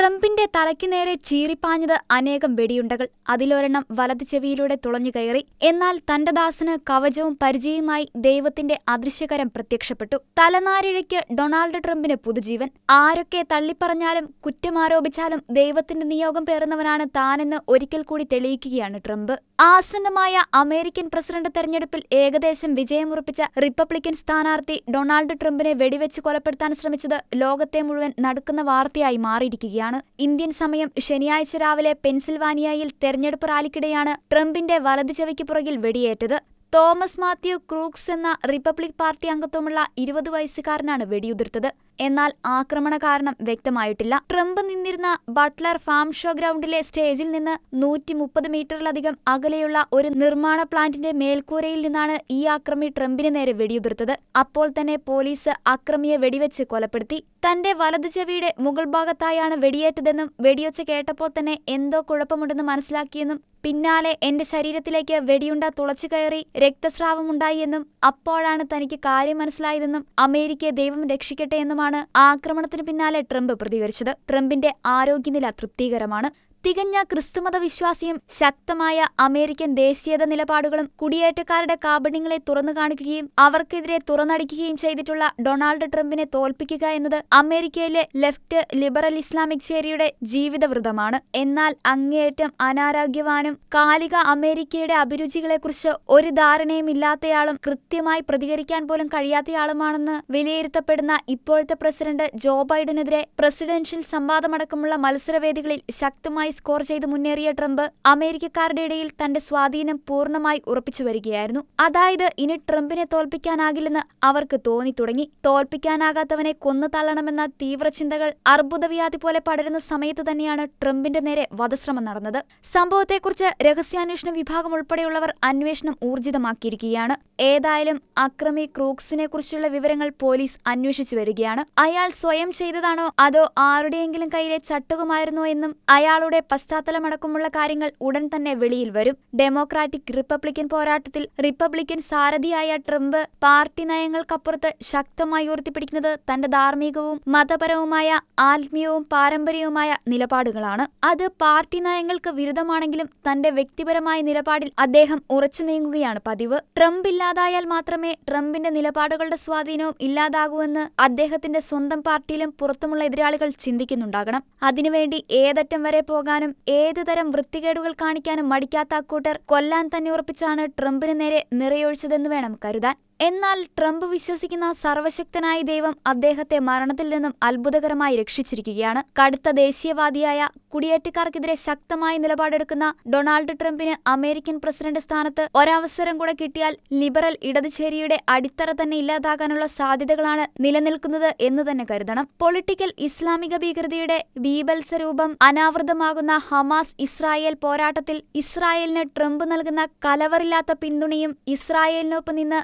ട്രംപിന്റെ തലയ്ക്കു നേരെ ചീറിപ്പാഞ്ഞത് അനേകം വെടിയുണ്ടകൾ. അതിലൊരെണ്ണം വലത് ചെവിയിലൂടെ തുളഞ്ഞു കയറി. എന്നാൽ തന്റെ ദാസന് കവചവും പരിചയവുമായി ദൈവത്തിന്റെ അദൃശ്യകരം പ്രത്യക്ഷപ്പെട്ടു. തലനാരിഴയ്ക്ക് ഡൊണാൾഡ് ട്രംപിന് പുതുജീവൻ. ആരൊക്കെ തള്ളിപ്പറഞ്ഞാലും കുറ്റമാരോപിച്ചാലും ദൈവത്തിന്റെ നിയോഗം പേറുന്നവനാണ് താനെന്ന് ഒരിക്കൽ കൂടി തെളിയിക്കുകയാണ് ട്രംപ്. ആസന്നമായ അമേരിക്കൻ പ്രസിഡന്റ് തെരഞ്ഞെടുപ്പിൽ ഏകദേശം വിജയമുറപ്പിച്ച റിപ്പബ്ലിക്കൻ സ്ഥാനാർത്ഥി ഡൊണാൾഡ് ട്രംപിനെ വെടിവെച്ച് കൊലപ്പെടുത്താൻ ശ്രമിച്ചത് ലോകത്തെ മുഴുവൻ നടക്കുന്ന വാർത്തയായി മാറിയിരിക്കുകയാണ്. ഇന്ത്യൻ സമയം ശനിയാഴ്ച രാവിലെ പെൻസിൽവാനിയയിൽ തെരഞ്ഞെടുപ്പ് റാലിക്കിടെയാണ് ട്രംപിന്റെ വലത് ചെവിക്ക് പുറകിൽ വെടിയേറ്റത്. തോമസ് മാത്യു ക്രൂക്സ് എന്ന റിപ്പബ്ലിക് പാർട്ടി അംഗത്വമുള്ള ഇരുപത് വയസ്സുകാരനാണ് വെടിയുതിർത്തത്. എന്നാൽ ആക്രമണ കാരണം വ്യക്തമായിട്ടില്ല. ട്രംപ് നിന്നിരുന്ന ബട്ട്ലർ ഫാം ഷോ ഗ്രൗണ്ടിലെ സ്റ്റേജിൽ നിന്ന് നൂറ്റി മുപ്പത് മീറ്ററിലധികം അകലെയുള്ള ഒരു നിർമ്മാണ പ്ലാന്റിന്റെ മേൽക്കൂരയിൽ നിന്നാണ് ഈ ആക്രമി ട്രംപിന് നേരെ വെടിയുതിർത്തത്. അപ്പോൾ തന്നെ പോലീസ് അക്രമിയെ വെടിവെച്ച് കൊലപ്പെടുത്തി. തന്റെ വലതു ചെവിയുടെ മുകൾ ഭാഗത്തായാണ് വെടിയേറ്റതെന്നും വെടിയൊച്ച കേട്ടപ്പോൾ തന്നെ എന്തോ കുഴപ്പമുണ്ടെന്ന് മനസ്സിലാക്കിയെന്നും പിന്നാലെ എന്റെ ശരീരത്തിലേക്ക് വെടിയുണ്ട തുളച്ചു കയറി രക്തസ്രാവമുണ്ടായി എന്നും അപ്പോഴാണ് തനിക്ക് കാര്യം മനസ്സിലായതെന്നും അമേരിക്കയെ ദൈവം രക്ഷിക്കട്ടെ എന്നുമാണ് ആക്രമണത്തിനു പിന്നാലെ ട്രംപ് പ്രതികരിച്ചത്. ട്രംപിന്റെ ആരോഗ്യനില തൃപ്തികരമാണ്. തികഞ്ഞ ക്രിസ്തുമത വിശ്വാസിയും ശക്തമായ അമേരിക്കൻ ദേശീയത നിലപാടുകളും കുടിയേറ്റക്കാരുടെ കാപട്യങ്ങളെ തുറന്നു കാണിക്കുകയും അവർക്കെതിരെ തുറന്നടിക്കുകയും ചെയ്തിട്ടുള്ള ഡൊണാൾഡ് ട്രംപിനെ തോൽപ്പിക്കുക എന്നത് അമേരിക്കയിലെ ലെഫ്റ്റ് ലിബറൽ ഇസ്ലാമിക് ചേരിയുടെ ജീവിതവൃതമാണ് എന്നാൽ അങ്ങേയറ്റം അനാരോഗ്യവാനും കാലിക അമേരിക്കയുടെ അഭിരുചികളെക്കുറിച്ച് ഒരു ധാരണയും ഇല്ലാത്തയാളും കൃത്യമായി പ്രതികരിക്കാൻ പോലും കഴിയാത്തയാളുമാണെന്ന് വിലയിരുത്തപ്പെടുന്ന ഇപ്പോഴത്തെ പ്രസിഡന്റ് ജോ ബൈഡനെതിരെ പ്രസിഡൻഷ്യൽ സംവാദമടക്കമുള്ള മത്സരവേദികളിൽ ശക്തമായി സ്കോർ ചെയ്ത് മുന്നേറിയ ട്രംപ് അമേരിക്കക്കാരുടെ ഇടയിൽ തന്റെ സ്വാധീനം പൂർണമായി ഉറപ്പിച്ചു വരികയായിരുന്നു. അതായത് ഇനി ട്രംപിനെ തോൽപ്പിക്കാനാകില്ലെന്ന് അവർക്ക് തോന്നി തുടങ്ങി. തോൽപ്പിക്കാനാകാത്തവനെ കൊന്നു തള്ളണമെന്ന തീവ്രചിന്തകൾ അർബുദവ്യാധി പോലെ പടരുന്ന സമയത്ത് തന്നെയാണ് ട്രംപിന്റെ നേരെ വധശ്രമം നടന്നത്. സംഭവത്തെക്കുറിച്ച് രഹസ്യാന്വേഷണ വിഭാഗം ഉൾപ്പെടെയുള്ളവർ അന്വേഷണം ഊർജിതമാക്കിയിരിക്കുകയാണ്. ഏതായാലും അക്രമി ക്രൂക്സിനെ കുറിച്ചുള്ള വിവരങ്ങൾ പോലീസ് അന്വേഷിച്ചു വരികയാണ്. അയാൾ സ്വയം ചെയ്തതാണോ അതോ ആരുടെയെങ്കിലും കയ്യിലെ ചട്ടുകമായിരുന്നോ എന്നും അയാളുടെ പശ്ചാത്തലമടക്കമുള്ള കാര്യങ്ങൾ ഉടൻ തന്നെ വെളിയിൽ വരും. ഡെമോക്രാറ്റിക് റിപ്പബ്ലിക്കൻ പോരാട്ടത്തിൽ റിപ്പബ്ലിക്കൻ സാരഥിയായ ട്രംപ് പാർട്ടി നയങ്ങൾക്കപ്പുറത്ത് ശക്തമായി ഉയർത്തിപ്പിടിക്കുന്നത് തന്റെ ധാർമ്മികവും മതപരവുമായ ആത്മീയവും പാരമ്പര്യവുമായ നിലപാടുകളാണ്. അത് പാർട്ടി നയങ്ങൾക്ക് വിരുദ്ധമാണെങ്കിലും തന്റെ വ്യക്തിപരമായ നിലപാടിൽ അദ്ദേഹം ഉറച്ചു നീങ്ങുകയാണ് പതിവ്. ട്രംപ് ഇല്ലാതായാൽ മാത്രമേ ട്രംപിന്റെ നിലപാടുകളുടെ സ്വാധീനവും ഇല്ലാതാകൂവെന്ന് അദ്ദേഹത്തിന്റെ സ്വന്തം പാർട്ടിയിലും പുറത്തുമുള്ള എതിരാളികൾ ചിന്തിക്കുന്നുണ്ടാകണം. അതിനുവേണ്ടി ഏതറ്റം വരെ പോകാനും ഏതു തരം വൃത്തികേടുകൾ കാണിക്കാനും മടിക്കാത്ത അക്കൂട്ടർ കൊല്ലാൻ തന്നെ ഉറപ്പിച്ചാണ് ട്രംപിന് നേരെ നിറയൊഴിച്ചതെന്ന് വേണം കരുതാൻ. എന്നാൽ ട്രംപ് വിശ്വസിക്കുന്ന സർവശക്തനായ ദൈവം അദ്ദേഹത്തെ മരണത്തിൽ നിന്നും അത്ഭുതകരമായി രക്ഷിച്ചിരിക്കുകയാണ്. കടുത്ത ദേശീയവാദിയായ കുടിയേറ്റക്കാർക്കെതിരെ ശക്തമായ നിലപാടെടുക്കുന്ന ഡൊണാൾഡ് ട്രംപിന് അമേരിക്കൻ പ്രസിഡന്റ് സ്ഥാനത്ത് ഒരവസരം കൂടെ കിട്ടിയാൽ ലിബറൽ ഇടതുചേരിയുടെ അടിത്തറ തന്നെ ഇല്ലാതാകാനുള്ള സാധ്യതകളാണ് നിലനിൽക്കുന്നത് എന്ന് തന്നെ കരുതണം. പൊളിറ്റിക്കൽ ഇസ്ലാമിക ഭീകരതയുടെ ബീബൽസരൂപം അനാവൃതമാകുന്ന ഹമാസ് ഇസ്രായേൽ പോരാട്ടത്തിൽ ഇസ്രായേലിന് ട്രംപ് നൽകുന്ന കലവറില്ലാത്ത പിന്തുണയും ഇസ്രായേലിനൊപ്പം നിന്ന്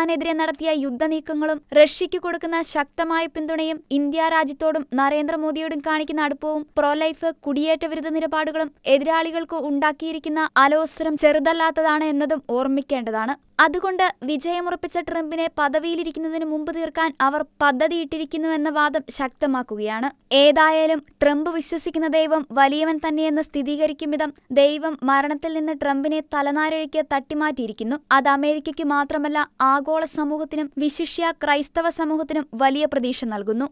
ഇറാനെതിരെ നടത്തിയ യുദ്ധനീക്കങ്ങളും റഷ്യയ്ക്ക് കൊടുക്കുന്ന ശക്തമായ പിന്തുണയും ഇന്ത്യ രാജ്യത്തോടും നരേന്ദ്രമോദിയോടും കാണിക്കുന്ന അടുപ്പവും പ്രൊലൈഫ് കുടിയേറ്റ വിരുദ്ധ നിലപാടുകളും എതിരാളികൾക്ക് ഉണ്ടാക്കിയിരിക്കുന്ന അലോസരം ചെറുതല്ലാത്തതാണ് എന്നതും ഓർമ്മിക്കേണ്ടതാണ്. അതുകൊണ്ട് വിജയമുറപ്പിച്ച ട്രംപിനെ പദവിയിലിരിക്കുന്നതിന് മുമ്പ് തീർക്കാൻ അവർ പദ്ധതിയിട്ടിരിക്കുന്നുവെന്ന വാദം ശക്തമാക്കുകയാണ്. ഏതായാലും ട്രംപ് വിശ്വസിക്കുന്ന ദൈവം വലിയവൻ തന്നെയെന്ന് സ്ഥിരീകരിക്കും വിധം ദൈവം മരണത്തിൽ നിന്ന് ട്രംപിനെ തലനാരിഴയ്ക്ക് തട്ടിമാറ്റിയിരിക്കുന്നു. അത് അമേരിക്കയ്ക്ക് മാത്രമല്ല ആഗോള സമൂഹത്തിനും വിശിഷ്യ ക്രൈസ്തവ സമൂഹത്തിനും വലിയ പ്രതീക്ഷ നൽകുന്നു